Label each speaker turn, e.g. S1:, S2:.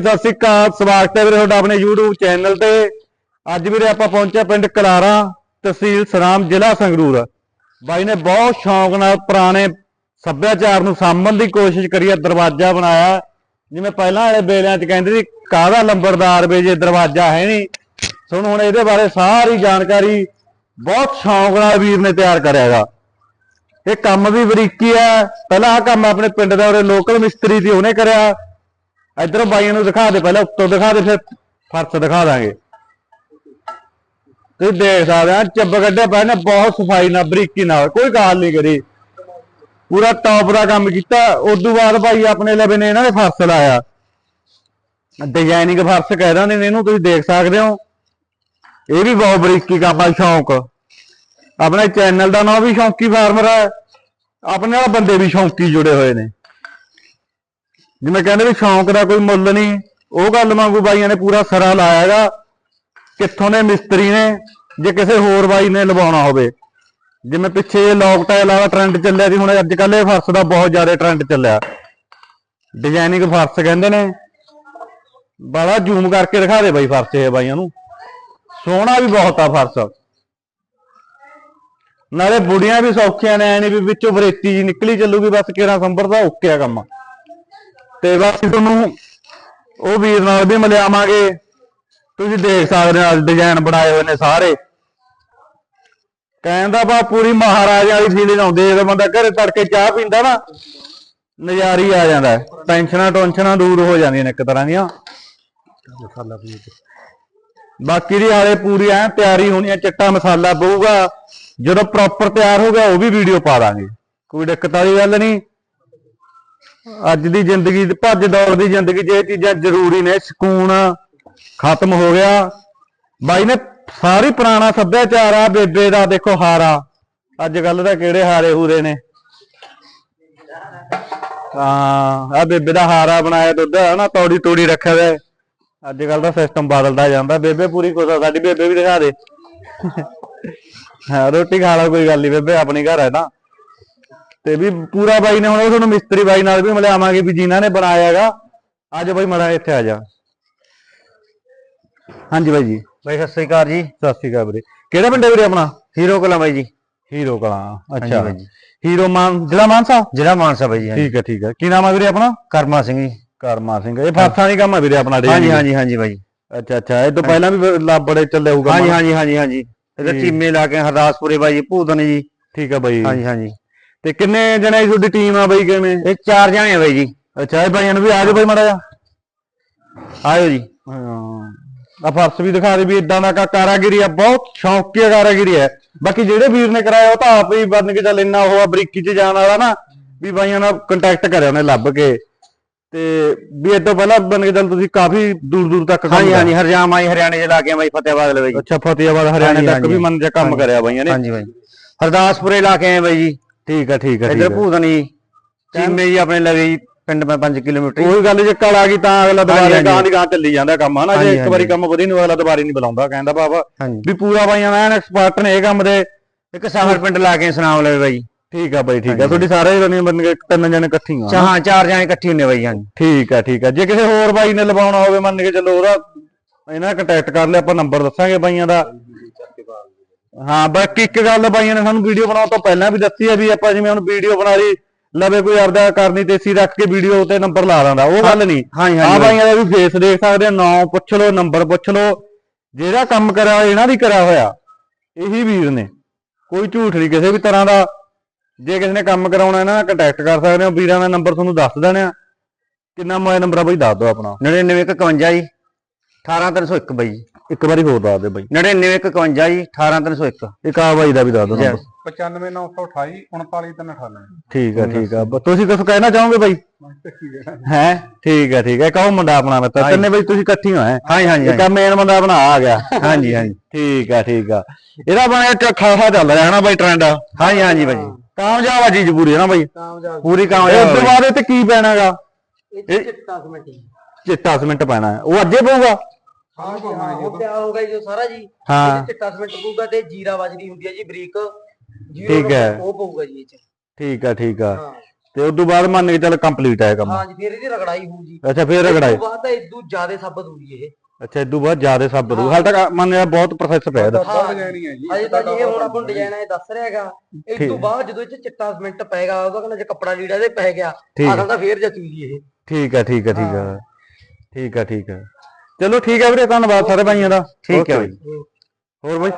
S1: ਬਾਈ ਸਤਿ ਸ੍ਰੀ ਅਕਾਲ, ਸਵਾਗਤ ਹੈ ਵੀਰੇ ਤੁਹਾਡਾ ਆਪਣੇ YouTube ਚੈਨਲ ਤੇ। ਅੱਜ ਵੀਰੇ ਆਪਾਂ ਪਹੁੰਚਿਆ ਪਿੰਡ ਕਲਾਰਾ, ਤਹਿਸੀਲ ਸਰਾਮ, ਜ਼ਿਲ੍ਹਾ ਸੰਗਰੂਰ। ਬਾਈ ਨੇ ਬਹੁਤ ਸ਼ੌਂਕ ਨਾਲ ਪੁਰਾਣੇ ਸੱਭਿਆਚਾਰ ਨੂੰ ਸਾਂਭਣ ਦੀ ਕੋਸ਼ਿਸ਼ ਕਰੀ ਹੈ, ਦਰਵਾਜ਼ਾ ਬਣਾਇਆ। ਜਿਵੇਂ ਪਹਿਲਾਂ ਵਾਲੇ ਬੇਲਿਆਂ 'ਚ ਕਹਿੰਦੇ ਸੀ, ਕਾਹਦਾ ਲੰਬੜਦਾਰ ਵੇ ਜੇ ਦਰਵਾਜ਼ਾ ਹੈ ਨਹੀਂ? ਸੁਣ, ਹੁਣ ਇਹਦੇ ਬਾਰੇ ਸਾਰੀ ਜਾਣਕਾਰੀ ਬਹੁਤ ਸ਼ੌਂਕ ਨਾਲ ਵੀਰ ਨੇ ਤਿਆਰ ਕਰਿਆ ਕਰਿਆਗਾ ਇਹ ਕੰਮ ਵੀ ਬਰੀਕੀ ਹੈ। ਪਹਿਲਾਂ ਆ ਕੰਮ ਆਪਣੇ ਪਿੰਡ ਦਾ ਉਹਦੇ ਲੋਕਲ ਮਿਸਤਰੀ ਸੀ, ਉਹਨੇ ਕਰਿਆ। ਇਧਰੋਂ ਬਾਈਆਂ ਨੂੰ ਦਿਖਾ ਦੇ, ਪਹਿਲਾਂ ਉੱਤੋਂ ਦਿਖਾ ਦੇ, ਫਿਰ ਫਰਸ਼ ਦਿਖਾ ਦਾਂਗੇ। ਤੁਸੀਂ ਦੇਖ ਸਕਦੇ ਆ, ਚੱਬ ਕੱਢਿਆ ਪਏ ਨੇ, ਬਹੁਤ ਸਫ਼ਾਈ ਨਾਲ, ਬਰੀਕੀ ਨਾਲ, ਕੋਈ ਗਾਲ ਨਹੀਂ ਕਰੀ। ਪੂਰਾ ਟੌਪ ਦਾ ਕੰਮ ਕੀਤਾ, ਉਦੋਂ ਬਾਅਦ ਭਾਈ ਆਪਣੇ ਲਵੇ ਨੇ ਇਹਨਾਂ ਨੇ ਫਰਸ਼ ਲਾਇਆ। ਡਿਜ਼ਾਈਨਿੰਗ ਫਰਸ਼ ਕਹਿ ਦਿੰਦੇ ਨੇ ਇਹਨੂੰ, ਤੁਸੀਂ ਦੇਖ ਸਕਦੇ ਹੋ। ਇਹ ਵੀ ਬਹੁਤ ਬਰੀਕੀ ਕੰਮ ਆ, ਸ਼ੌਂਕ। ਆਪਣੇ ਚੈਨਲ ਦਾ ਨਾਮ ਵੀ ਸ਼ੌਂਕੀ ਫਾਰਮਰ ਹੈ ਆਪਣੇ ਨਾਲ ਬੰਦੇ ਵੀ ਸ਼ੌਂਕੀ ਜੁੜੇ ਹੋਏ ਨੇ। ਜਿਵੇਂ ਕਹਿੰਦੇ ਵੀ ਸ਼ੌਂਕ ਦਾ ਕੋਈ ਮੁੱਲ ਨਹੀਂ, ਉਹ ਗੱਲ ਵਾਂਗੂ ਬਾਈਆਂ ਨੇ ਪੂਰਾ ਸਰਾ ਲਾਇਆ ਹੈਗਾ ਕਿੱਥੋਂ ਨੇ ਮਿਸਤਰੀ ਨੇ, ਜੇ ਕਿਸੇ ਹੋਰ ਬਾਈ ਨੇ ਲਵਾਉਣਾ ਹੋਵੇ। ਜਿਵੇਂ ਪਿੱਛੇ ਲੌਕ ਟਾਇਲ ਵਾਲਾ ਟ੍ਰੈਂਡ ਚੱਲਿਆ ਸੀ, ਹੁਣ ਅੱਜ ਕੱਲ੍ਹ ਇਹ ਫਰਸ਼ ਦਾ ਬਹੁਤ ਜ਼ਿਆਦਾ ਟ੍ਰੈਂਡ ਚੱਲਿਆ। ਡਿਜ਼ਾਈਨਿੰਗ ਫਰਸ਼ ਕਹਿੰਦੇ ਨੇ। ਬੜਾ ਜ਼ੂਮ ਕਰਕੇ ਦਿਖਾ ਦੇ ਬਾਈ ਫਰਸ਼ ਇਹ ਬਾਈਆਂ ਨੂੰ। ਸੋਹਣਾ ਵੀ ਬਹੁਤ ਆ ਫਰਸ਼। ਨਾਲੇ ਬੁੜੀਆਂ ਵੀ ਸੌਖੀਆਂ ਨੇ, ਐ ਨਹੀਂ ਵੀ ਵਿੱਚੋਂ ਬਰੇਤੀ ਜੀ ਨਿਕਲੀ ਚੱਲੂਗੀ, ਬਸ ਕਿਹੜਾ ਸੰਭਰ ਦਾ ਓਕੇ ਆ ਕੰਮ। ਤੇ ਬਾਕੀ ਤੁਹਾਨੂੰ ਉਹ ਵੀਰ ਨਾਲ ਵੀ ਮਿਲਿਆਵਾਂਗੇ। ਤੁਸੀਂ ਦੇਖ ਸਕਦੇ ਹੋ ਡਿਜ਼ਾਈਨ ਬਣਾਏ ਹੋਏ ਨੇ ਸਾਰੇ। ਕਹਿੰਦਾ ਬਾ ਪੂਰੀ ਮਹਾਰਾਜਾ ਵਾਲੀ ਫੀਲਿੰਗ ਆਉਂਦੀ ਜਦੋਂ ਬੰਦਾ ਘਰੇ ਤੜਕੇ ਚਾਹ ਪੀਂਦਾ ਨਾ, ਨਜ਼ਾਰੀ ਆ ਜਾਂਦਾ ਟੈਨਸ਼ਨਾਂ ਟੈਨਸ਼ਨਾਂ ਦੂਰ ਹੋ ਜਾਂਦੀਆਂ ਨੇ ਇੱਕ ਤਰ੍ਹਾਂ ਦੀਆਂ। ਬਾਕੀ ਦੀ ਹਾਲੇ ਪੂਰੀ ਐ ਤਿਆਰੀ ਹੋਣੀ ਹੈ, ਚਿੱਟਾ ਮਸਾਲਾ ਪਊਗਾ। ਜਦੋਂ ਪ੍ਰੋਪਰ ਤਿਆਰ ਹੋ ਗਿਆ, ਉਹ ਵੀ ਵੀਡੀਓ ਪਾ ਦਾਂਗੇ। ਕੋਈ ਦਿੱਕਤ ਵਾਲੀ ਗੱਲ ਨਹੀਂ। ਅੱਜ ਦੀ ਜ਼ਿੰਦਗੀ ਦੀ ਭੱਜ ਦੌੜ ਦੀ ਜ਼ਿੰਦਗੀ 'ਚ ਇਹ ਚੀਜ਼ਾਂ ਜ਼ਰੂਰੀ ਨੇ, ਸਕੂਨ ਖਤਮ ਹੋ ਗਿਆ। ਬਾਈ ਨੇ ਸਾਰੀ ਪੁਰਾਣਾ ਸੱਭਿਆਚਾਰ ਆ, ਬੇਬੇ ਦਾ ਦੇਖੋ ਹਾਰਾ। ਅੱਜ ਕੱਲ ਦਾ ਕਿਹੜੇ ਹਾਰੇ ਹੂਰੇ ਨੇ? ਹਾਂ ਆ ਬੇਬੇ ਦਾ ਹਾਰਾ ਬਣਾਇਆ ਦੁੱਧ ਹਨਾ ਤੌੜੀ ਤੂੜੀ ਰੱਖਿਆ ਹੋਇਆ। ਅੱਜ ਕੱਲ ਦਾ ਸਿਸਟਮ ਬਦਲਦਾ ਜਾਂਦਾ। ਬੇਬੇ ਪੂਰੀ ਖੁਸ਼ ਸਾਡੀ ਬੇਬੇ ਵੀ ਦਿਖਾ ਦੇ। ਹਾਂ, ਰੋਟੀ ਖਾ ਲਾ ਕੋਈ ਗੱਲ ਨਹੀਂ ਬੇਬੇ ਆਪਣੀ ਘਰ ਹੈ ਨਾ। ਤੇ ਵੀ ਪੂਰਾ ਬਾਈ ਨੇ ਹੁਣ ਉਹ ਤੁਹਾਨੂੰ ਮਿਸਤਰੀ ਬਾਈ ਨਾਲ ਵੀ ਮਿਲਾਵਾਂਗੇ ਵੀ ਜਿਨ੍ਹਾਂ ਨੇ ਬਣਾਇਆ ਹੈਗਾ ਅੱਜ ਬਾਈ ਮੜਾ ਇੱਥੇ ਆ ਜਾ। ਹਾਂਜੀ ਬਾਈ ਜੀ।
S2: ਬਾਈ ਸਤਿ ਸ੍ਰੀ ਅਕਾਲ ਜੀ।
S1: ਸਤਿ ਸ਼੍ਰੀ ਅਕਾਲ ਵੀਰੇ। ਕਿਹੜਾ ਪਿੰਡ ਹੈ ਵੀਰੇ ਆਪਣਾ?
S2: ਹੀਰੋ ਕਲਾ ਬਾਈ ਜੀ।
S1: ਹੀਰੋ ਕਲਾਂ ਅੱਛਾ।
S2: ਬਾਈ ਜੀ।
S1: ਹੀਰੋ ਮਾਨ ਜ਼ਿਲ੍ਹਾ ਮਾਨਸਾ?
S2: ਜਿਹੜਾ ਮਾਨਸਾ ਬਾਈ ਜੀ।
S1: ਠੀਕ ਹੈ ਠੀਕ ਹੈ। ਕੀ ਨਾਮ ਹੈ ਵੀਰੇ ਆਪਣਾ?
S2: ਕਰਮਾ ਸਿੰਘ ਜੀ।
S1: ਕਰਮਾ ਸਿੰਘ। ਇਹ ਫਾਸਾਂ ਦੀ ਕੰਮ ਹੈ ਵੀਰੇ ਆਪਣਾ
S2: ਹਾਂਜੀ ਹਾਂਜੀ ਹਾਂਜੀ ਬਾਈ।
S1: ਅੱਛਾ ਅੱਛਾ। ਇਹ ਤੋਂ ਪਹਿਲਾਂ ਵੀ ਲਾ ਬੜੇ ਚੱਲੇ ਹੋਊਗਾ
S2: ਹਾਂਜੀ। ਹਾਂਜੀ ਹਾਂਜੀ ਹਾਂਜੀ। ਇਹਦੇ। ਚੀਮੇ ਲਾ ਕੇ ਹਰਦਾਸਪੁਰੇ ਬਾਈ ਜੀ ਭੂਤਨ ਜੀ।
S1: ਠੀਕ ਹੈ ਬਾਈ।
S2: ਹਾਂਜੀ ਹਾਂਜੀ।
S1: ਤੇ ਕਿੰਨੇ ਜਣੇ ਤੁਹਾਡੀ ਟੀਮ ਆ ਬਾਈ ਕਿਵੇਂ?
S2: ਇਹ ਚਾਰ ਜਾਣੇ ਆ ਬਾਈ ਜੀ।
S1: ਅੱਛਾ ਇਹ ਭਾਈਆਂ ਨੂੰ ਵੀ ਆ ਜਾਓ ਬਾਈ ਮੜਾ ਜਾ
S2: ਆਇਓ ਜੀ।
S1: ਹਾਂ। ਆ ਫਰਸ਼ ਵੀ ਦਿਖਾ ਦੇ ਵੀ ਇਦਾਂ ਦਾ ਕਾ ਕਾਰਾਗਿਰੀ ਆ ਬਹੁਤ ਸ਼ੌਂਕੀ ਕਾਰਾਗਿਰੀ ਹੈ ਬਾਕੀ ਜਿਹੜੇ ਵੀਰ ਨੇ ਕਰਾਇਆ ਉਹ ਤਾਂ ਆਪ ਹੀ ਬਣ ਕੇ ਚੱਲ ਇੰਨਾ ਉਹ ਆ ਬਰੀਕੀ ਚ ਜਾਣ ਵਾਲਾ ਨਾ ਵੀ ਬਾਈਆਂ ਨਾਲ ਕੰਟੈਕਟ ਕਰਿਆ ਉਹਨੇ ਲੱਭ ਕੇ। ਤੇ ਵੀ ਤੋਂ ਪਹਿਲਾਂ ਬਣ ਕੇ ਚੱਲ ਤੁਸੀਂ ਕਾਫੀ ਦੂਰ ਦੂਰ ਤੱਕ
S2: ਹਾਂਜੀ ਹਾਂਜੀ ਹਰਜਾਮ ਆਈ ਹਰਿਆਣੇ ਚ ਲਾ ਕੇ ਬਾਈ ਫਤਿਆਬਾਦ ਲੈ ਬਾਈ। ਜੀ
S1: ਅੱਛਾ ਫਤਿਆਬਾਦ ਹਰਿਆਣੇ ਤੱਕ। ਵੀ ਮਨ ਜਾ ਕੰਮ ਕਰਿਆ ਬਾਈਆਂ ਨੇ।
S2: ਹਾਂਜੀ ਬਾਈ। ਹਰਦਾਸਪੁਰੇ ਲਾ ਕੇ ਆਏ ਬਾਈ ਜੀ।
S1: ਠੀਕ ਹੈ ਠੀਕ ਹੈ ਠੀਕ
S2: ਇੱਧਰ
S1: ਹੈ
S2: ਭੂਤਨ ਚੀਮੇ ਜੀ ਆਪਣੇ ਲਵੇ ਜੀ ਪਿੰਡ ਮੈਂ 5 ਕਿਲੋਮੀਟਰ।
S1: ਉਹੀ ਗੱਲ ਜੇ ਕਲ ਆ ਗਈ ਤਾਂ ਅਗਲਾ ਦੁਬਾਰੇ
S2: ਹਾਂਜੀ।
S1: ਗਾਂ ਦੀ ਗਾਂ ਚੱਲੀ ਜਾਂਦਾ ਕੰਮ ਹਨਾ? ਜੇ
S2: ਹਾਂਜੀ,
S1: ਇੱਕ ਵਾਰੀ। ਕੰਮ ਵਧੀ ਨੂੰ ਅਗਲਾ ਦੁਬਾਰੇ ਨਹੀਂ ਬੁਲਾਉਂਦਾ ਕਹਿੰਦਾ ਬਾਬਾ।
S2: ਹਾਂਜੀ।
S1: ਵੀ ਪੂਰਾ ਬਾਈਆਂ ਦਾ ਐਕਸਪਰਟ ਨੇ ਇਹ ਕੰਮ ਦੇ
S2: ਇੱਕ ਸਾਹਰ ਪਿੰਡ ਲਾ ਕੇ ਸੁਨਾਮ ਲਵੇ ਬਾਈ।
S1: ਠੀਕ ਆ ਬਾਈ ਠੀਕ ਆ। ਤੁਹਾਡੀ ਸਾਰੇ ਜਣੇ ਬਣ ਕੇ ਤਿੰਨ ਜਣੇ ਇਕੱਠੀ ਆ
S2: ਅੱਛਾ ਹਾਂ ਚਾਰ ਜਾਣੇ ਇਕੱਠੇ ਹੁੰਨੇ ਬਾਈ ਹਾਂਜੀ।
S1: ਠੀਕ ਆ ਠੀਕ ਆ। ਜੇ ਕਿਸੇ ਹੋਰ ਬਾਈ ਨੇ ਲਵਾਉਣਾ ਹੋਵੇ ਮੰਨ ਕੇ ਚੱਲੋ ਉਹਦਾ ਇਹਨਾਂ ਕੰਟੈਕਟ ਕਰ ਲਿਆ ਆਪਾਂ ਨੰਬਰ ਦੱਸਾਂਗੇ ਬਾਈਆਂ ਦਾ। ਹਾਂ ਬਾਕੀ ਇੱਕ ਗੱਲ ਬਾਈਆਂ ਨੇ ਸਾਨੂੰ ਵੀਡੀਓ ਬਣਾਉਣ ਤੋਂ ਪਹਿਲਾਂ ਵੀ ਦੱਸੀ ਹੈ ਵੀ ਆਪਾਂ ਜਿਵੇਂ ਹੁਣ ਵੀਡੀਓ ਬਣਾ ਲਈ ਲਵੇ ਕੋਈ ਆਪਦਾ ਕਰਨੀ ਤੇਸੀ ਰੱਖ ਕੇ ਵੀਡੀਓ ਤੇ ਨੰਬਰ ਲਾ ਦਿੰਦਾ ਉਹ ਗੱਲ ਨਹੀਂ।
S2: ਬਾਈ।
S1: ਬਾਈਆਂ ਦਾ ਵੀ ਫੇਸ ਦੇਖ ਸਕਦੇ ਆ ਨਾਮ ਪੁੱਛ ਲਓ ਨੰਬਰ ਪੁੱਛ ਲਓ ਜਿਹੜਾ ਕੰਮ ਕਰਿਆ ਇਹਨਾਂ ਦੀ ਕਰਿਆ ਹੋਇਆ ਇਹੀ ਵੀਰ ਨੇ। ਕੋਈ ਝੂਠ ਨਹੀਂ ਕਿਸੇ ਵੀ ਤਰ੍ਹਾਂ ਦਾ। ਜੇ ਕਿਸੇ ਨੇ ਕੰਮ ਕਰਾਉਣਾ ਇਹਨਾਂ ਨਾਲ ਕੰਟੈਕਟ ਕਰ ਸਕਦੇ ਹੋ ਵੀਰਾਂ ਦਾ ਨੰਬਰ ਤੁਹਾਨੂੰ ਦੱਸ ਦੇਣਾ ਕਿੰਨਾ ਮੋਬਾਈਲ ਨੰਬਰ ਆ ਬਾਈ ਦੱਸ ਦਿਓ ਆਪਣਾ।
S2: 9951 ਜੀ। 18301 ਬਾਈ ਜੀ।
S1: ਇੱਕ ਵਾਰੀ ਹੋਰ ਦੱਸ ਦਿਓ ਬਾਈ।
S2: 9951 ਜੀ 18301
S1: ਇੱਕ। ਆ ਬਾਈ ਦਾ ਵੀ ਦੱਸ number।
S3: 95928 39398
S1: ਠੀਕ ਆ ਠੀਕ ਆ। ਤੁਸੀਂ ਕੁਝ ਕਹਿਣਾ ਚਾਹੋਗੇ ਬਾਈ? ਹੈ। ਠੀਕ ਆ ਠੀਕ ਆ। ਕਹੋ ਮੁੰਡਾ ਆਪਣਾ ਮਿੱਤਰ
S2: ਹਾਂਜੀ।
S1: ਤਿੰਨੇ ਬਾਈ ਤੁਸੀਂ ਇਕੱਠੀ ਹੋ ਹੈ?
S2: ਹਾਂਜੀ ਹਾਂਜੀ
S1: ਇੱਕ ਮੇਨ ਬੰਦਾ ਆਪਣਾ ਆ ਗਿਆ।
S2: ਹਾਂਜੀ ਹਾਂਜੀ
S1: ਠੀਕ ਆ ਠੀਕ ਆ। ਇਹਦਾ ਬਣਿਆ ਖਾਸਾ ਚੱਲ ਰਿਹਾ ਹੈ ਨਾ ਬਾਈ ਟ੍ਰੈਂਡ
S2: ਹਾਂਜੀ ਹਾਂਜੀ ਬਾਈ।
S1: ਕਾਮਯਾਬ ਆ ਚੀਜ਼ ਪੂਰੀ ਹੈ ਨਾ ਬਾਈ
S2: ਪੂਰੀ ਕਾਮਯਾਬ
S1: ਤੋਂ
S2: ਬਾਈ।
S1: ਬਾਅਦ ਇਹ ਤੇ ਕੀ ਪੈਣਾਗਾ?
S4: ਇਹ ਚਿੱਟਾ ਸਮਿੰਟ।
S1: ਚਿੱਟਾ ਸੀਮੈਂਟ ਪੈਣਾ। ਹੈ ਉਹ ਅੱਜੇ ਪਊਗਾ?
S4: ਹਾਂ ਉਹ ਤਿਆਰ ਹੋ ਗਿਆ ਜੀ ਉਹ ਸਾਰਾ ਜੀ।
S1: ਹਾਂ।
S4: ਇਹ 'ਚ ਚਿੱਟਾ ਸਮਿੰਟ ਪਊਗਾ ਤੇ ਜੀਰਾ ਬਾਜਰੀ ਹੁੰਦੀ ਹੈ ਜੀ ਬਰੀਕ। ਜੀਰੋ
S1: ਠੀਕ ਹੈ।
S4: ਉਹ ਪਊਗਾ ਜੀ ਇਹ ਚ।
S1: ਠੀਕ ਆ ਠੀਕ ਆ।
S4: ਹਾਂ।
S1: ਤੇ ਉਸ ਤੋਂ ਬਾਅਦ ਮੰਨ ਕੇ ਚੱਲ ਕੰਪਲੀਟ ਹੈ ਕੰਮ।
S4: ਹਾਂ ਜੀ ਫਿਰ ਇਹਦੀ ਰਗੜਾਈ ਹੋਊ ਜੀ।
S1: ਅੱਛਾ ਫੇਰ
S4: ਇਸ
S1: ਰਗੜਾਈ।
S4: ਤੋਂ ਬਾਅਦ ਤਾਂ ਇਦੋਂ ਜ਼ਿਆਦਾ ਸਾਬਤ ਹੋਊਗੀ ਇਹ।
S1: ਅੱਛਾ ਇਦੋਂ ਬਾਅਦ ਜ਼ਿਆਦਾ ਸਭ ਰੂ ਹਾਲ ਤੱਕ ਮੰਨ ਲਿਆ ਬਹੁਤ ਪ੍ਰੋਸੈਸ ਪਿਆ ਇਹਦਾ।
S3: ਅੱਧਾ ਡਿਜ਼ਾਈਨ ਹੀ ਹੈ ਜੀ
S4: ਅਜੇ ਤਾਂ ਜਿਵੇਂ ਹੁਣ ਆਪਾਂ ਡਿਜ਼ਾਈਨ ਇਹ ਦੱਸ ਰਿਹਾ ਹੈਗਾ। ਇਸ ਤੋਂ ਬਾਅਦ ਜਦੋਂ ਇਹ 'ਚ ਚਿੱਟਾ ਸੀਮੈਂਟ ਪਏਗਾ ਉਹਦਾ ਕਹਿੰਦਾ ਜੇ ਕੱਪੜਾ ਲੀੜਾ ਪੈ ਗਿਆ
S1: ਠੀਕ।
S4: ਆਖਰ ਤਾਂ ਫੇਰ ਜਚੂ ਜੀ ਇਹ।
S1: ਠੀਕ ਹੈ ਠੀਕ ਹੈ ਠੀਕ ਹੈ। ਠੀਕ ਹੈ ਠੀਕ ਹੈ ਚਲੋ ਠੀਕ ਹੈ ਵੀਰੇ ਧੰਨਵਾਦ ਸਾਰੇ ਭਾਈਆਂ ਦਾ।
S2: ਠੀਕ ਹੈ ਬਾਈ।
S1: ਹੋਰ ਬਾਈ।